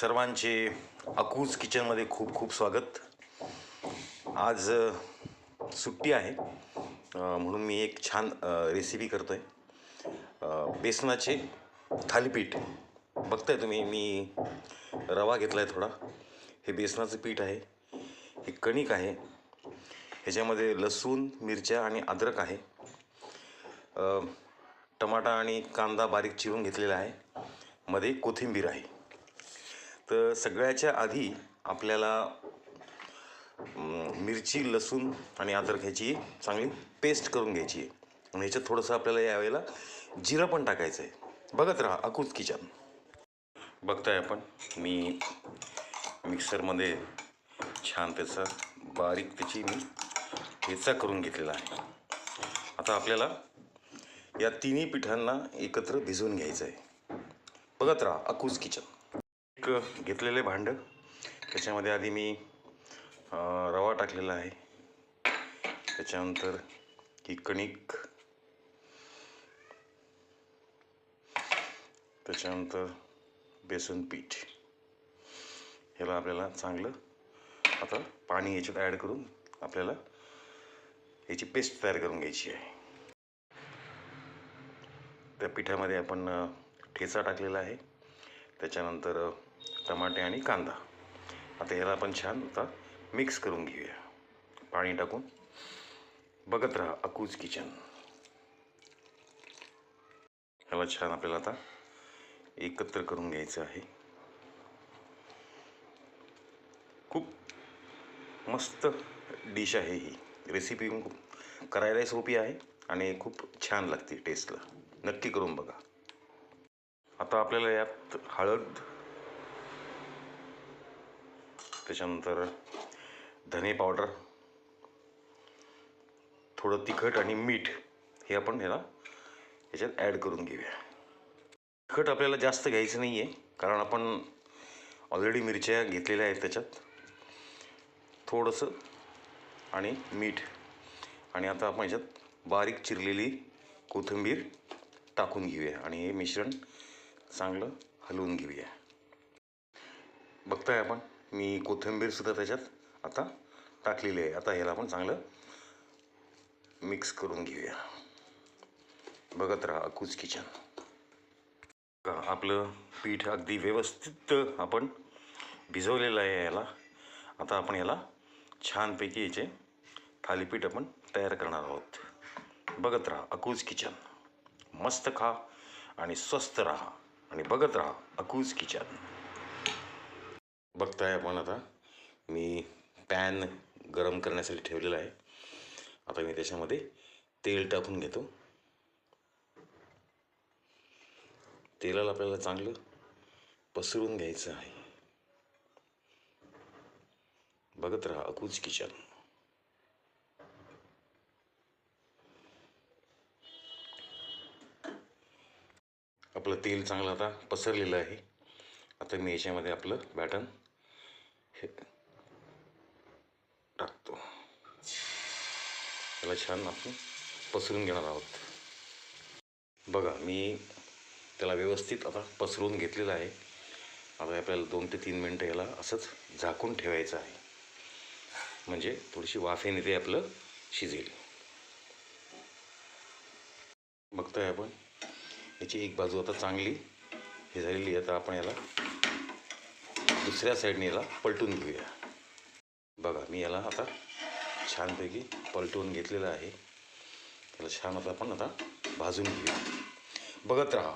सर्वांचे अकूज किचनमध्ये खूप खूप स्वागत. आज सुट्टी आहे. म्हणून मी एक छान रेसिपी करतो आहे बेसनाचे थालीपीठ. बघताय तुम्ही मी रवा घेतला आहे थोडा. हे बेसनाचं पीठ आहे. हे कणिक आहे. ह्याच्यामध्ये लसूण मिरच्या आणि अद्रक आहे. टमाटा आणि कांदा बारीक चिरून घेतलेला आहे. मध्ये कोथिंबीर आहे. तर सगळ्याच्या आधी आपल्याला मिरची लसूण आणि अद्रक ह्याची चांगली पेस्ट करून घ्यायची आहे. आणि ह्याच्यात थोडंसं आपल्याला यावेळेला जिरं पण टाकायचं आहे. बघत राहा अकूज किचन बघताय आपण मी मिक्सरमध्ये छान त्याचा बारीक त्याची मी ठेचा करून घेतलेला आहे. आता आपल्याला या तिन्ही पिठांना एकत्र भिजवून घ्यायचं आहे. बघत राहा अकूज किचन एक घेतलेले भांडं. त्याच्यामध्ये आधी मी रवा टाकलेला आहे. त्याच्यानंतर ही कणिक. त्याच्यानंतर बेसन पीठ. ह्याला आपल्याला चांगलं आता पाणी याच्यात ॲड करून आपल्याला याची पेस्ट तयार करून घ्यायची आहे. त्या पिठामध्ये आपण ठेचा टाकलेला आहे. त्याच्यानंतर टमाटे आणि कांदा. आता ह्याला आपण छान आता मिक्स करून घेऊया. पाणी टाकून. बघत राहा अकूज किचन. ह्याला छान आपल्याला आता एकत्र करून घ्यायचं आहे. खूप मस्त डिश आहे ही. रेसिपी खूप करायलाही सोपी आहे आणि खूप छान लागते टेस्टला नक्की करून बघा. आता आपल्याला यात हळद त्याच्यानंतर धने पावडर थोडं तिखट आणि मीठ हे आपण ह्याला ह्याच्यात ॲड करून घेऊया. तिखट आपल्याला जास्त घ्यायचं नाही आहे कारण आपण ऑलरेडी मिरच्या घेतलेल्या आहेत त्याच्यात. थोडंसं आणि मीठ. आणि आता आपण ह्याच्यात बारीक चिरलेली कोथिंबीर टाकून घेऊया आणि हे मिश्रण चांगलं हलवून घेऊया. बघताय आपण? मी कोथिंबीरसुद्धा त्याच्यात आता टाकलेली आहे. आता ह्याला आपण चांगलं मिक्स करून घेऊया. बघत राहा अकूज किचन आपलं पीठ अगदी व्यवस्थित आपण भिजवलेलं आहे याला. आता आपण याला छानपैकी याचे थालीपीठ आपण तयार करणार आहोत. बघत राहा अकूज किचन मस्त खा आणि स्वस्त राहा आणि बघत राहा अकूज किचन बघताय आपण आता. मी पॅन गरम करण्यासाठी ठेवलेला आहे. आता मी त्याच्यामध्ये तेल टाकून घेतो. तेलाला आपल्याला चांगलं पसरून घ्यायचं आहे. बघत राहा अकूज किचन. आपलं तेल चांगलं आता पसरलेलं आहे. आता मी याच्यामध्ये आपलं बॅटन हे टाकतो. त्याला छान आपण पसरून घेणार आहोत. बघा मी त्याला व्यवस्थित आता पसरून घेतलेलं आहे. आता आपल्याला दोन ते तीन मिनटं याला असंच झाकून ठेवायचं आहे. म्हणजे थोडीशी वाफेने ते आपलं शिजेल. बघतोय आपण. याची एक बाजू आता चांगली हे झालेली आता आपण याला दुसऱ्या साईडने याला पलटून घेऊया. बघा मी याला आता छानपैकी पलटवून घेतलेलं आहे. त्याला छान आता आपण आता भाजून घेऊया. बघत राहा.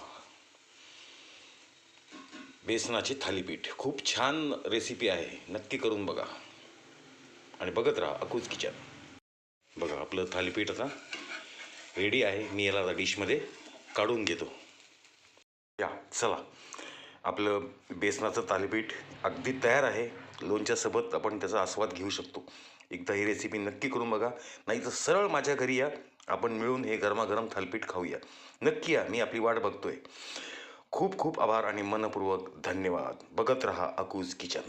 बेसनाची थालीपीठ. खूप छान रेसिपी आहे. नक्की करून बघा. आणि बघत राहा अकूज किचन. बघा आपलं थालीपीठ आता रेडी आहे. मी याला आता डिशमध्ये काढून घेतो. या चला. आपलं बेसनाचं थालीपीठ अगदी तयार आहे. लोणच्यासोबत आपण त्याचा आस्वाद घेऊ शकतो. एकदा ही रेसिपी नक्की करून बघा. नाही तर सरळ माझ्या घरी या. आपण मिळून हे गरमागरम थालीपीठ खाऊया. नक्की या. मी आपली वाट बघतोय. खूप खूप आभार आणि मनपूर्वक धन्यवाद. बघत रहा अकूज किचन.